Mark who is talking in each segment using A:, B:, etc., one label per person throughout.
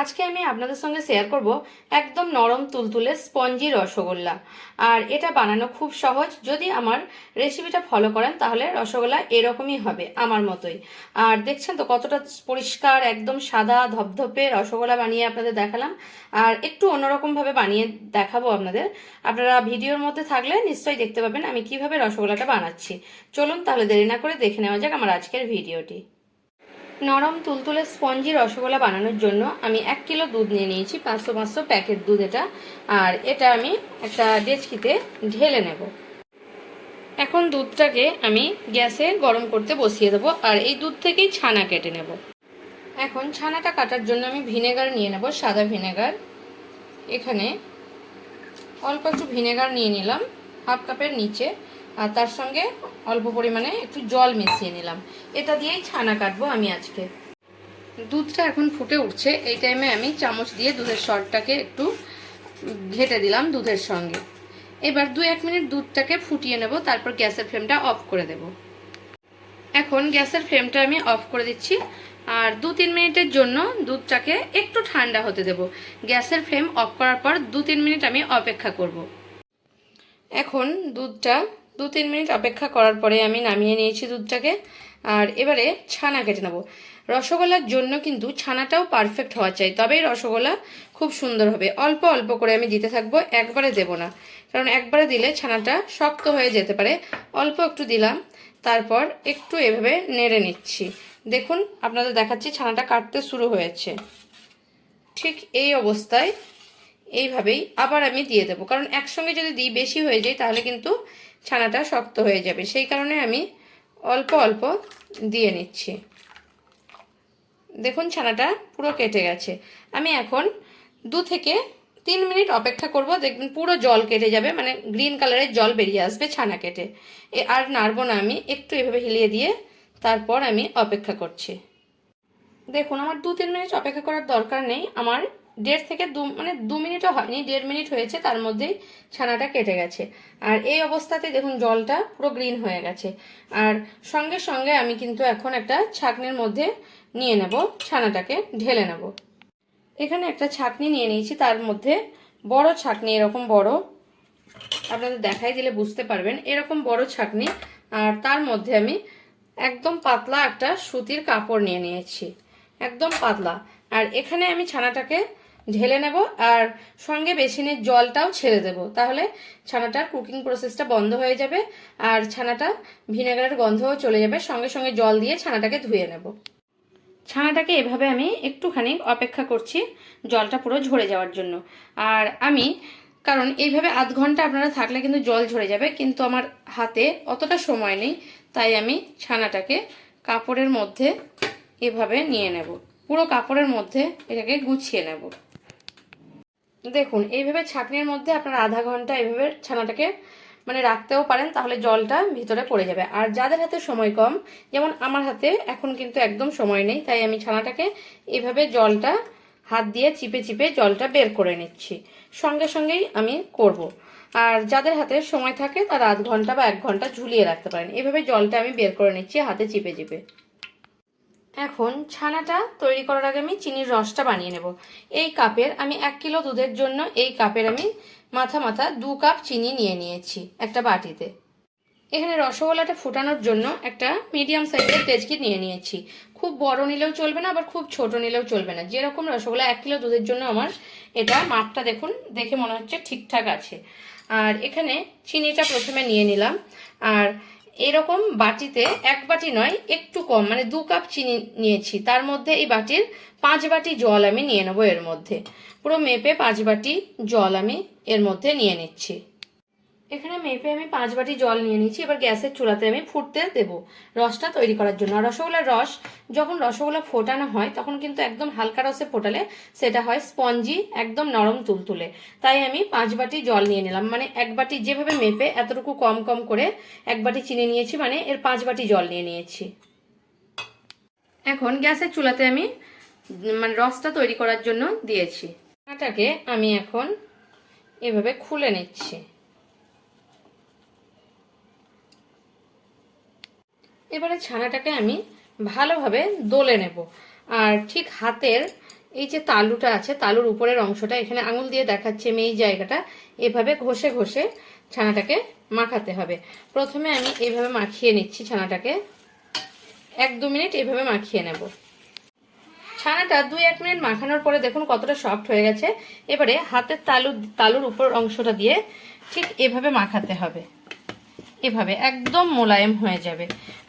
A: আজকে আমি আপনাদের সঙ্গে শেয়ার করব একদম নরম তুলতুলে স্পঞ্জি রসগোল্লা। আর এটা বানানো খুব সহজ। যদি আমার রেসিপিটা ফলো করেন, তাহলে রসগোল্লা এরকমই হবে আমার মতোই। আর দেখছেন তো কতটা পরিষ্কার, একদম সাদা, ধপধপে রসগোল্লা বানিয়ে আপনাদের দেখালাম। আর একটু অন্যরকমভাবে বানিয়ে দেখাবো আপনাদের। আপনারা ভিডিওর মধ্যে থাকলে নিশ্চয়ই দেখতে পাবেন আমি কীভাবে রসগোল্লাটা বানাচ্ছি। চলুন তাহলে দেরি না করে দেখে নেওয়া যাক আমার আজকের ভিডিওটি। নরম তুলতুলে স্পঞ্জি রসগোল্লা বানানোর জন্য আমি এক কিলো দুধ নিয়ে নিয়েছি, পাঁচশো পাঁচশো প্যাকেট দুধ এটা। আর এটা আমি একটা ডেচকিতে ঢেলে নেব। এখন দুধটাকে আমি গ্যাসে গরম করতে বসিয়ে দেবো আর এই দুধ থেকেই ছানা কেটে নেব। এখন ছানাটা কাটার জন্য আমি ভিনেগার নিয়ে নেব, সাদা ভিনেগার। এখানে অল্প একটু ভিনেগার নিয়ে নিলাম, হাফ কাপের নিচে। আর তার সঙ্গে অল্প পরিমাণে একটু জল মিশিয়ে নিলাম। এটা দিয়েই ছানা কাটবো আমি আজকে। দুধটা এখন ফুটে উঠছে। এই টাইমে আমি চামচ দিয়ে দুধের সরটাকে একটু ঘেটে দিলাম দুধের সঙ্গে। এবার দু এক মিনিট দুধটাকে ফুটিয়ে নেব, তারপর গ্যাসের ফ্লেমটা অফ করে দেব। এখন গ্যাসের ফ্লেমটা আমি অফ করে দিচ্ছি। আর দু তিন মিনিটের জন্য দুধটাকে একটু ঠান্ডা হতে দেব। গ্যাসের ফ্লেম অফ করার পর দু তিন মিনিট আমি অপেক্ষা করব। এখন দুধটা দু তিন মিনিট অপেক্ষা করার পরে আমি নামিয়ে নিয়েছি দুধটাকে, আর এবারে ছানা কেটে নেব। রসগোল্লার জন্য কিন্তু ছানাটাও পারফেক্ট হওয়া চাই, তবেই রসগোল্লা খুব সুন্দর হবে। অল্প অল্প করে আমি দিতে থাকব, একবারে দেব না। কারণ একবারে দিলে ছানাটা শক্ত হয়ে যেতে পারে। অল্প একটু দিলাম, তারপর একটু এভাবে নেড়ে নিচ্ছি। দেখুন, আপনাদের দেখাচ্ছি ছানাটা কাটতে শুরু হয়েছে। ঠিক এই অবস্থায় এইভাবেই আবার আমি দিয়ে দেবো। কারণ একসঙ্গে যদি দিই বেশি হয়ে যায়, তাহলে কিন্তু ছানাটা শক্ত হয়ে যাবে। সেই কারণে আমি অল্প অল্প দিয়ে নিচ্ছি। দেখুন ছানাটা পুরো কেটে গেছে। আমি এখন দু থেকে তিন মিনিট অপেক্ষা করব। দেখবেন পুরো জল কেটে যাবে মানে গ্রিন কালারের জল বেরিয়ে আসবে ছানা কেটে। এ আর নাড়বো না আমি, একটু এভাবে হিলিয়ে দিয়ে তারপর আমি অপেক্ষা করছি। দেখুন, আমার দু তিন মিনিট অপেক্ষা করার দরকার নেই। আমার দেড় থেকে দু মানে দু মিনিটও হয়নি, দেড় মিনিট হয়েছে, তার মধ্যেই ছানাটা কেটে গেছে। আর এই অবস্থাতে দেখুন, জলটা পুরো গ্রিন হয়ে গেছে। আর সঙ্গে সঙ্গে আমি কিন্তু এখন একটা ছাকনির মধ্যে নিয়ে নেব, ছানাটাকে ঢেলে নেব। এখানে একটা ছাকনি নিয়ে নিয়েছি, তার মধ্যে বড় ছাকনি, এরকম বড়। আপনাদের দেখাই দিলে বুঝতে পারবেন, এরকম বড় ছাকনি। আর তার মধ্যে আমি একদম পাতলা একটা সুতির কাপড় নিয়ে নিয়েছি, একদম পাতলা। আর এখানে আমি ছানাটাকে ঢেলে নেব আর সঙ্গে বেসিনের জলটাও ছেড়ে দেব। তাহলে ছানাটার কুকিং প্রসেসটা বন্ধ হয়ে যাবে আর ছানাটা ভিনেগারের গন্ধও চলে যাবে। সঙ্গে সঙ্গে জল দিয়ে ছানাটাকে ধুয়ে নেব। ছানাটাকে এভাবে আমি একটুখানি অপেক্ষা করছি জলটা পুরো ঝরে যাওয়ার জন্য। আর আমি, কারণ এইভাবে আধ ঘণ্টা আপনারা থাকলে কিন্তু জল ঝরে যাবে, কিন্তু আমার হাতে অতটা সময় নেই, তাই আমি ছানাটাকে কাপড়ের মধ্যে এভাবে নিয়ে নেব। পুরো কাপড়ের মধ্যে এটাকে গুছিয়ে নেব। দেখুন, এইভাবে ছাকনির মধ্যে আপনারা আধা ঘণ্টা এইভাবে ছানাটাকে মানে রাখতেও পারেন, তাহলে জলটা ভিতরে পড়ে যাবে। আর যাদের হাতে সময় কম, যেমন আমার হাতে এখন কিন্তু একদম সময় নেই, তাই আমি ছানাটাকে এভাবে জলটা হাত দিয়ে চিপে চিপে জলটা বের করে নিচ্ছি। সঙ্গে সঙ্গেই আমি করব। আর যাদের হাতে সময় থাকে, তারা আধ ঘণ্টা বা এক ঘণ্টা ঝুলিয়ে রাখতে পারেন। এভাবে জলটা আমি বের করে নিচ্ছি হাতে চিপে চিপে। এখন ছানাটা তৈরি করার আগে আমি চিনির রসটা বানিয়ে নেব। এই কাপের আমি এক কিলো দুধের জন্য এই কাপের আমি মাথা মাথা দু কাপ চিনি নিয়ে নিয়েছি একটা বাটিতে। এখানে রসগোল্লাটা ফুটানোর জন্য একটা মিডিয়াম সাইজের তেজকি নিয়ে নিয়েছি। খুব বড় নিলেও চলবে না, আবার খুব ছোট নিলেও চলবে না। যেরকম রসগোল্লা এক কিলো দুধের জন্য আমার এটা মাপটা দেখুন, দেখে মনে হচ্ছে ঠিকঠাক আছে। আর এখানে চিনিটা প্রথমে নিয়ে নিলাম। আর এরকম বাটিতে এক বাটি নয়, একটু কম মানে দু কাপ চিনি নিয়েছি। তার মধ্যে এই বাটির পাঁচ বাটি জল আমি নিয়ে নেব এর মধ্যে। পুরো মেপে পাঁচ বাটি জল আমি এর মধ্যে নিয়ে নিচ্ছি। এখানে মেপে আমি পাঁচ বাটি জল নিয়ে নিচ্ছি এবার গ্যাসের চুলাতে আমি ফুটতে দেব রসটা তৈরি করার জন্য। রসগোল্লার রস, যখন রসগোল্লা ফোটানো হয়, তখন কিন্তু একদম হালকা রসে ফোটালে সেটা হয় স্পঞ্জি, একদম নরম তুলতুলে। তাই আমি পাঁচ বাটি জল নিয়ে নিলাম। মানে এক বাটি যেভাবে মেপে এতটুকু কম কম করে এক বাটি চিনি নিয়েছি মানে এর পাঁচ বাটি জল নিয়ে নিয়েছি। এখন গ্যাসের চুলাতে আমি মানে রসটা তৈরি করার জন্য দিয়েছি। আটাকে আমি এখন এভাবে খুলে নিচ্ছি। এবারে ছানাটাকে আমি ভালোভাবে দোলে নেব। আর ঠিক হাতের এই যে তালুটা আছে, তালুর উপরের অংশটা এখানে আঙুল দিয়ে দেখাচ্ছে আমি এই জায়গাটা। এভাবে ঘষে ঘষে ছানাটাকে মাখাতে হবে। প্রথমে আমি এইভাবে মাখিয়ে নিচ্ছি ছানাটাকে। এক দু মিনিট এভাবে মাখিয়ে নেব। ছানাটা দুই এক মিনিট মাখানোর পরে দেখুন কতটা সফট হয়ে গেছে। এবারে হাতের তালু তালুর উপর অংশটা দিয়ে ঠিক এভাবে মাখাতে হবে। এভাবে একদম মোলায়েম হয়ে যাবে।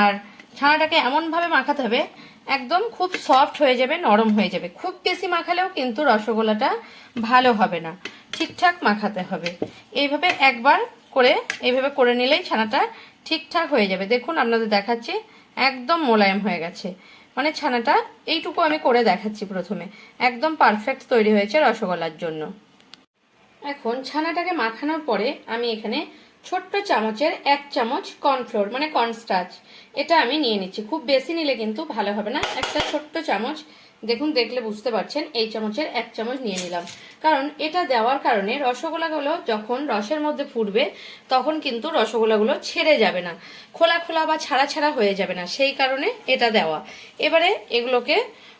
A: আর ছানাটাকে এমনভাবে মাখাতে হবে, একদম খুব সফট হয়ে যাবে, নরম হয়ে যাবে। খুব বেশি মাখালেও কিন্তু রসগোল্লাটা ভালো হবে না। ঠিকঠাক মাখাতে হবে। এইভাবে একবার করে, এইভাবে করে নিলেই ছানাটা ঠিকঠাক হয়ে যাবে। দেখুন, আপনাদের দেখাচ্ছি, একদম মোলায়েম হয়ে গেছে। মানে ছানাটা এইটুকু আমি করে দেখাচ্ছি প্রথমে। একদম পারফেক্ট তৈরি হয়েছে রসগোল্লার জন্য। এখন ছানাটাকে মাখানোর পরে আমি এখানে ছোট্ট চামচের এক চামচ কর্নফ্লোর মানে কর্নস্টার্চ এটা আমি নিয়ে নিচ্ছি। খুব বেশি নিলে কিন্তু ভালো হবে না। একটা ছোট্ট চামচ, দেখুন, দেখলে বুঝতে পারছেন, এই চামচের এক চামচ নিয়ে নিলাম। কারণ এটা দেওয়ার কারণে রসগোল্লাগুলো যখন রসের মধ্যে ফুটবে, তখন কিন্তু রসগোল্লাগুলো ছেড়ে যাবে না। খোলা খোলা বা ছাড়া ছাড়া হয়ে যাবে না। সেই কারণে এটা দেওয়া। এবারে এগুলোকে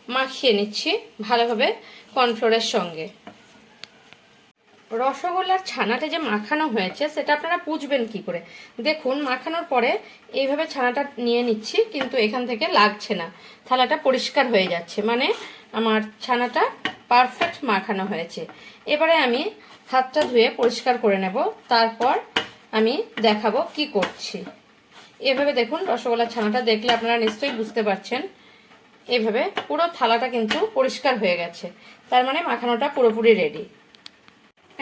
A: মাখিয়ে নিচ্ছি ভালোভাবে কর্নফ্লোরের সঙ্গে। রসগোল্লার ছানাটা যে মাখানো হয়েছে, সেটা আপনারা বুঝবেন কি করে? দেখুন, মাখানোর পরে এইভাবে ছানাটা নিয়ে নিচ্ছি, কিন্তু এখান থেকে লাগছে না। থালাটা পরিষ্কার হয়ে যাচ্ছে। মানে আমার ছানাটা পারফেক্ট মাখানো হয়েছে। এবারে আমি হাতটা ধুয়ে পরিষ্কার করে নেব। তারপর আমি দেখাবো কি করছি। এভাবে দেখুন, রসগোল্লার ছানাটা দেখলে আপনারা নিশ্চয়ই বুঝতে পারছেন। এভাবে পুরো থালাটা কিন্তু পরিষ্কার হয়ে গেছে। তার মানে মাখানোটা পুরোপুরি রেডি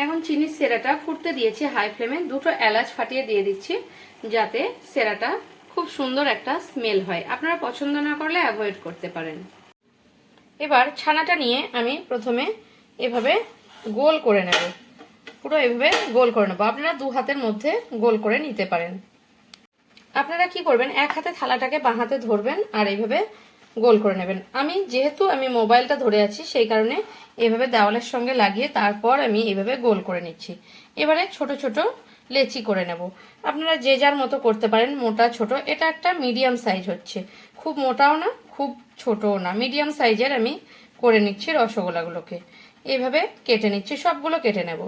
A: এখন চিনির সেরাটা ফুটতে দিয়েছি হাই ফ্লেমে দুটো এলাচ ফাটিয়ে দিয়ে দিচ্ছি, যাতে সেরাটা খুব সুন্দর একটা স্মেল হয়। আপনারা পছন্দ না করলে অ্যাভয়েড করতে পারেন। এবার ছানাটা নিয়ে আমি প্রথমে এভাবে গোল করে নেব। পুরো এভাবে গোল করে নেব। আপনারা দু হাতের মধ্যে গোল করে নিতে পারেন। আপনারা কি করবেন, এক হাতে থালাটাকে বাঁ হাতে ধরবেন আর এইভাবে গোল করে নেবেন। আমি যেহেতু আমি মোবাইলটা ধরে আছি, সেই কারণে এভাবে দেওয়ালের সঙ্গে লাগিয়ে তারপর আমি এভাবে গোল করে নিচ্ছি। এবারে ছোট ছোট লেচি করে নেব। আপনারা যে যার মতো করতে পারেন, মোটা, ছোট, এটা একটা মিডিয়াম সাইজ হচ্ছে। খুব মোটাও না, খুব ছোটও না। মিডিয়াম সাইজের আমি করে নিচ্ছি রসগোলাগুলোকে এভাবে কেটে নিচ্ছি, সবগুলো কেটে নেব।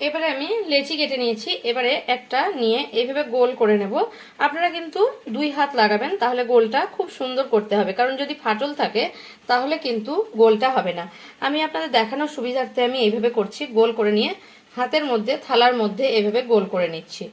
A: এবারে আমি লেচি কেটে নিয়েছি। এবারে একটা নিয়ে এইভাবে গোল করে নেব। আপনারা কিন্তু দুই হাত লাগাবেন, তাহলে গোলটা খুব সুন্দর করতে হবে। কারণ যদি ফাটল থাকে, তাহলে কিন্তু গোলটা হবে না। আমি আপনাদের দেখানোর সুবিধার্থে আমি এইভাবে করছি, গোল করে নিয়ে হাতের মধ্যে, থালার মধ্যে এভাবে গোল করে নিচ্ছি।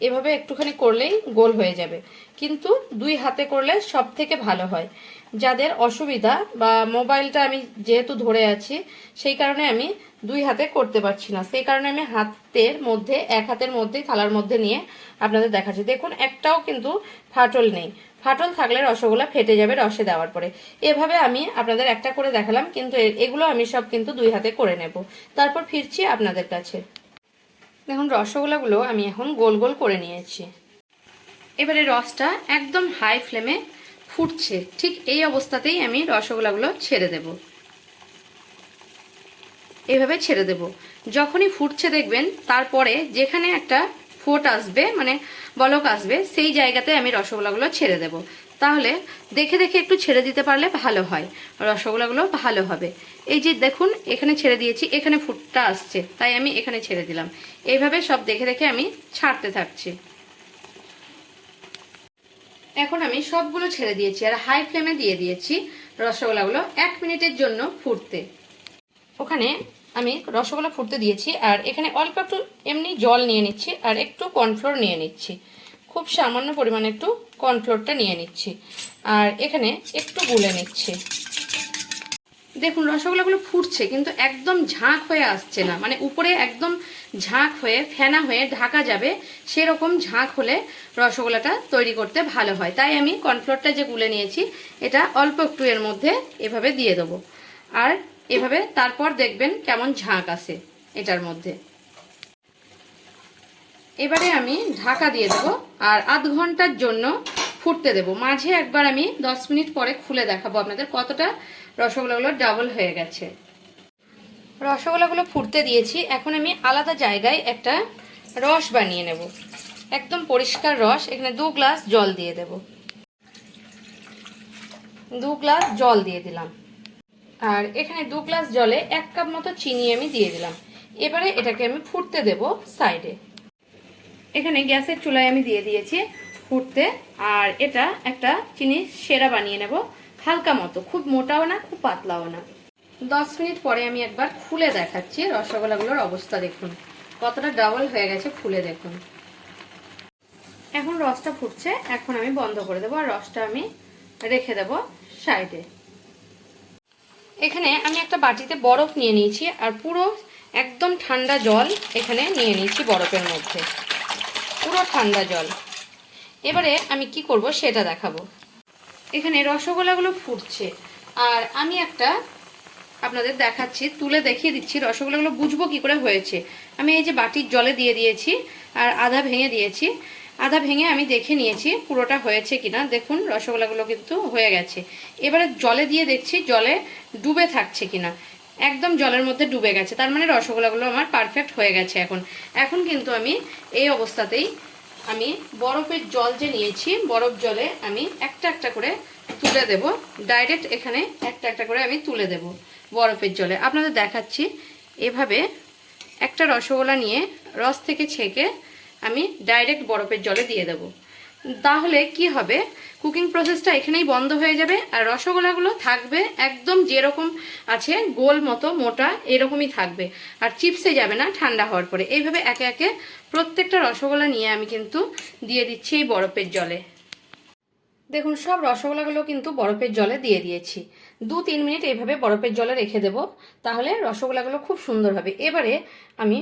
A: এভাবে একটুখানি করলেই গোল হয়ে যাবে। কিন্তু দুই হাতে করলে সব থেকে ভালো হয়। যাদের অসুবিধা বা মোবাইলটা আমি যেহেতু ধরে আছি, সেই কারণে আমি দুই হাতে করতে পারছি না। সেই কারণে আমি হাতের মধ্যে, এক হাতের মধ্যেই থালার মধ্যে নিয়ে আপনাদের দেখাচ্ছি। দেখুন, একটাও কিন্তু ফাটল নেই। ফাটল থাকলে রসগোল্লা ফেটে যাবে রসে দেওয়ার পরে। এভাবে আমি আপনাদের একটা করে দেখালাম, কিন্তু এগুলো আমি সব কিন্তু দুই হাতে করে নেব। তারপর ফিরছি আপনাদের কাছে। দেখুন, রসগোল্লাগুলো আমি এখন গোল গোল করে নিয়েছি। এবারে রসটা একদম হাই ফ্লেমে ফুটছে। ঠিক এই অবস্থাতেই আমি রসগোল্লাগুলো ছেড়ে দেব। এভাবে ছেড়ে দেব। যখনই ফুটছে দেখবেন, তারপরে যেখানে একটা ফোট আসবে মানে বলক আসবে, সেই জায়গাতে আমি রসগোল্লাগুলো ছেড়ে দেব। তাহলে দেখে দেখে একটু ছেড়ে দিতে পারলে ভালো হয়। রসগোল্লাগুলো ভালো হবে। এই যে দেখুন, এখানে ছেড়ে দিয়েছি, এখানে ফুটটা আসছে, তাই আমি এখানে ছেড়ে দিলাম। এইভাবে সব দেখে দেখে আমি ছাড়তে থাকছি। এখন আমি সবগুলো ছেড়ে দিয়েছি, আর হাই ফ্লেমে দিয়ে দিয়েছি রসগোল্লাগুলো এক মিনিটের জন্য ফুটতে। ওখানে আমি রসগোল্লা ফুটতে দিয়েছি, আর এখানে অল্প একটু এমনি জল নিয়ে নিচ্ছি, আর একটু কর্নফ্লোর নিয়ে নিচ্ছি। খুব সামান্য পরিমাণে একটু কর্নফ্লোরটা নিয়ে নিচ্ছি, আর এখানে একটু গুলে নিচ্ছি। দেখুন, রসগোল্লাগুলো ফুটছে, কিন্তু একদম ঝাঁক হয়ে আসছে না। মানে উপরে একদম ঝাঁক হয়ে, ফেনা হয়ে ঢাকা যাবে, সেরকম ঝাঁক হলে রসগোল্লাটা তৈরি করতে ভালো হয়। তাই আমি কর্নফ্লোরটা যে গুলে নিয়েছি, এটা অল্প একটু এর মধ্যে এভাবে দিয়ে দেবো। আর এভাবে তারপর দেখবেন কেমন ঝাঁক আসে এটার মধ্যে। এবারে আমি ঢাকা দিয়ে দেবো আর আধ ঘণ্টার জন্য ফুটতে দেবো। মাঝে একবার আমি দশ মিনিট পরে খুলে দেখাবো আপনাদের কতটা রসগোল্লাগুলো ডাবল হয়ে গেছে। রসগোল্লাগুলো ফুটতে দিয়েছি। এখন আমি আলাদা জায়গায় একটা রস বানিয়ে নেব। একদম পরিষ্কার রস। এখানে দু গ্লাস জল দিয়ে দেব। দু গ্লাস জল দিয়ে দিলাম। আর এখানে দু গ্লাস জলে এক কাপ মতো চিনি আমি দিয়ে দিলাম। এবারে এটাকে আমি ফুটতে দেব সাইডে। এখানে গ্যাসের চুলায় আমি দিয়ে দিয়েছি ফুটতে, আর এটা একটা চিনি সেরা বানিয়ে নেব হালকা মতো, খুব মোটাও না, খুব পাতলাও না। দশ মিনিট পরে আমি একবার খুলে দেখাচ্ছি রসগোল্লাগুলোর অবস্থা দেখুন। কতটা ডাবল হয়ে গেছে খুলে দেখুন। এখন রসটা ফুটছে, এখন আমি বন্ধ করে দেবো, আর রসটা আমি রেখে দেব সাইডে। এখানে আমি একটা বাটিতে বরফ নিয়ে নিয়েছি আর পুরো একদম ঠান্ডা জল এখানে নিয়ে নিয়েছি বরফের মধ্যে। পুরো ঠান্ডা জল। এবারে আমি কি করব সেটা দেখাবো। এখানে রসগোল্লাগুলো ফুটছে। আর আমি একটা আপনাদের দেখাচ্ছি, তুলে দেখিয়ে দিচ্ছি রসগোল্লাগুলো বুঝব কি করে হয়েছে। আমি এই যে বাটির জলে দিয়ে দিয়েছি আর আধা ভেঙে দিয়েছি। আধা ভেঙে আমি দেখে নিয়েছি, পুরোটা হয়েছে কিনা। দেখুন, রসগোল্লাগুলো কিন্তু হয়ে গেছে। এবারে জলে দিয়ে দেখছি, জলে ডুবে থাকছে কিনা। একদম জলের মধ্যে ডুবে গেছে। তার মানে রসগোল্লাগুলো আমার পারফেক্ট হয়ে গেছে এখন। এখন কিন্তু আমি এই অবস্থাতেই আমি বরফের জল যে নিয়েছি, বরফ জলে আমি একটা একটা করে তুলে দেব। ডাইরেক্ট এখানে একটা একটা করে আমি তুলে দেব বরফের জলে। আপনাদের দেখাচ্ছি, এভাবে একটা রসগোল্লা নিয়ে রস থেকে ছেঁকে আমি ডাইরেক্ট বরফের জলে দিয়ে দেব। তাহলে কি হবে? কুকিং প্রসেসটা এখানেই বন্ধ হয়ে যাবে আর রসগোল্লাগুলো থাকবে একদম যেরকম আছে, গোল মতো, মোটা, এরকমই থাকবে। আর চিপসে যাবে না, ঠান্ডা হওয়ার পরে। এইভাবে একে একে প্রত্যেকটা রসগোল্লা নিয়ে আমি কিন্তু দিয়ে দিচ্ছি এই বরফের জলে। দেখুন, সব রসগোল্লাগুলো কিন্তু বরফের জলে দিয়ে দিয়েছি। দু তিন মিনিট এইভাবে বরফের জলে রেখে দেব। তাহলে রসগোল্লাগুলো খুব সুন্দর হবে। এবারে আমি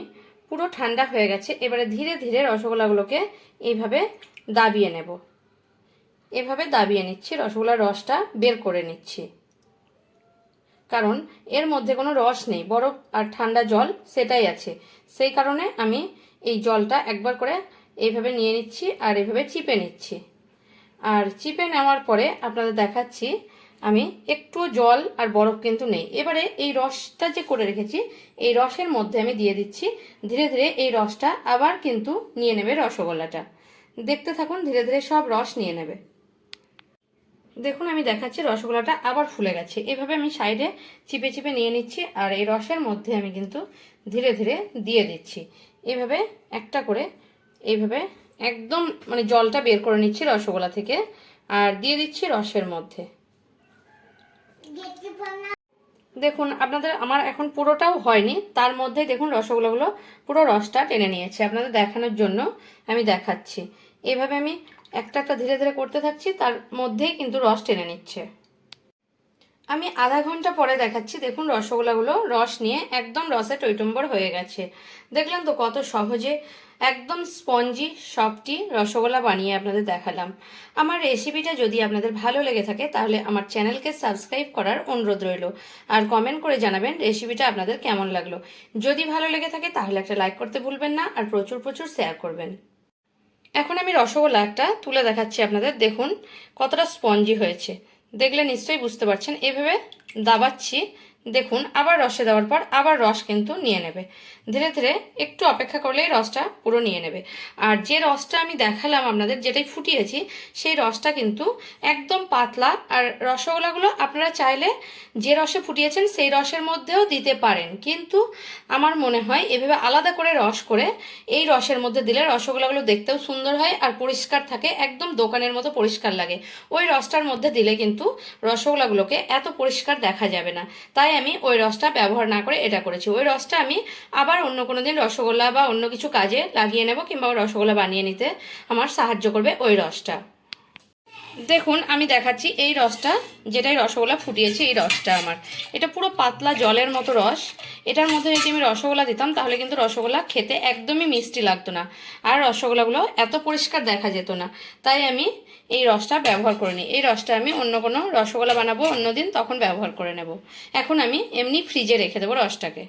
A: পুরো ঠান্ডা হয়ে গেছে, এবারে ধীরে ধীরে রসগোল্লাগুলোকে এইভাবে দাবিয়ে নেব। এভাবে দাবিয়ে নিচ্ছি, রসগোল্লার রসটা বের করে নিচ্ছি। কারণ এর মধ্যে কোনো রস নেই, বরফ আর ঠান্ডা জল সেটাই আছে। সেই কারণে আমি এই জলটা একবার করে এইভাবে নিয়ে নিচ্ছি আর এইভাবে চিপে নিচ্ছি। আর চিপে নেওয়ার পরে আপনাদের দেখাচ্ছি আমি একটু জল আর বরফ কিন্তু নেই। এবারে এই রসটা যে করে রেখেছি, এই রসের মধ্যে আমি দিয়ে দিচ্ছি। ধীরে ধীরে এই রসটা আবার কিন্তু নিয়ে নেবে রসগোল্লাটা। দেখতে থাকুন, ধীরে ধীরে সব রস নিয়ে নেবে। দেখুন, আমি দেখাচ্ছি রসগোল্লাটা আবার ফুলে গেছে। এভাবে আমি সাইডে চিপে চিপে নিয়ে নিচ্ছি আর এই রসের মধ্যে আমি কিন্তু ধীরে ধীরে দিয়ে দিচ্ছি। এভাবে একটা করে এইভাবে একদম মানে জলটা বের করে নিচ্ছি রসগোল্লা থেকে আর দিয়ে দিচ্ছি রসের মধ্যে। দেখুন, আপনাদের আমার এখন পুরোটাও হয়নি। তার মধ্যে দেখুন রসগোল্লাগুলো পুরো রসটা টেনে নিয়েছে আপনাদের দেখানোর জন্য আমি দেখাচ্ছি। এভাবে আমি একটা একটা ধীরে ধীরে করতে থাকছি, তার মধ্যেই কিন্তু রস টেনে নিচ্ছে। আমি আধা ঘণ্টা পরে দেখাচ্ছি। দেখুন রসগোল্লাগুলো, রস নিয়ে একদম রসে টইটম্বর হয়ে গেছে। দেখলেন তো কত সহজে, একদম স্পঞ্জি, সফটি রসগোল্লা বানিয়ে আপনাদের দেখালাম। আমার রেসিপিটা যদি আপনাদের ভালো লেগে থাকে, তাহলে আমার চ্যানেলকে সাবস্ক্রাইব করার অনুরোধ রইল। আর কমেন্ট করে জানাবেন রেসিপিটা আপনাদের কেমন লাগল। যদি ভালো লেগে থাকে, তাহলে একটা লাইক করতে ভুলবেন না, আর প্রচুর প্রচুর শেয়ার করবেন। এখন আমি রসগোল্লা একটা তুলে দেখাচ্ছি আপনাদের। দেখুন কতটা স্পঞ্জি হয়েছে। দেখলে নিশ্চয়ই বুঝতে পারছেন। এভাবে দাবাচ্ছি। দেখুন, আবার রসে দেওয়ার পর আবার রস কিন্তু নিয়ে নেবে। ধীরে ধীরে একটু অপেক্ষা করলেই রসটা পুরো নিয়ে নেবে। আর যে রসটা আমি দেখালাম আপনাদের, যেটাই ফুটিয়েছি, সেই রসটা কিন্তু একদম পাতলা। আর রসগোল্লাগুলো আপনারা চাইলে যে রসে ফুটিয়েছেন, সেই রসের মধ্যেও দিতে পারেন। কিন্তু আমার মনে হয় এভাবে আলাদা করে রস করে এই রসের মধ্যে দিলে রসগোল্লাগুলো দেখতেও সুন্দর হয় আর পরিষ্কার থাকে, একদম দোকানের মতো পরিষ্কার লাগে। ওই রসটার মধ্যে দিলে কিন্তু রসগোল্লাগুলোকে এত পরিষ্কার দেখা যাবে না। তাই আমি ওই রসটা ব্যবহার না করে এটা করেছি। ওই রসটা আমি আবার অন্য কোনো দিন রসগোল্লা বা অন্য কিছু কাজে লাগিয়ে নেব কিংবা রসগোল্লা বানিয়ে নিতে আমার সাহায্য করবে ওই রসটা। দেখুন, আমি দেখাচ্ছি এই রসটা, যেটাই রসগোল্লা ফুটিয়েছে, এই রসটা আমার। এটা পুরো পাতলা জলের মতো রস। এটার মধ্যে যদি আমি রসগোল্লা দিতাম, তাহলে কিন্তু রসগোল্লা খেতে একদমই মিষ্টি লাগতো না। আর রসগোল্লাগুলো এত পরিষ্কার দেখা যেত না। তাই আমি এই রসটা ব্যবহার করে নিই। এই রসটা আমি অন্য কোনো রসগোল্লা বানাবো অন্য দিন তখন ব্যবহার করে নেব। এখন আমি এমনি ফ্রিজে রেখে দেবো রসটাকে।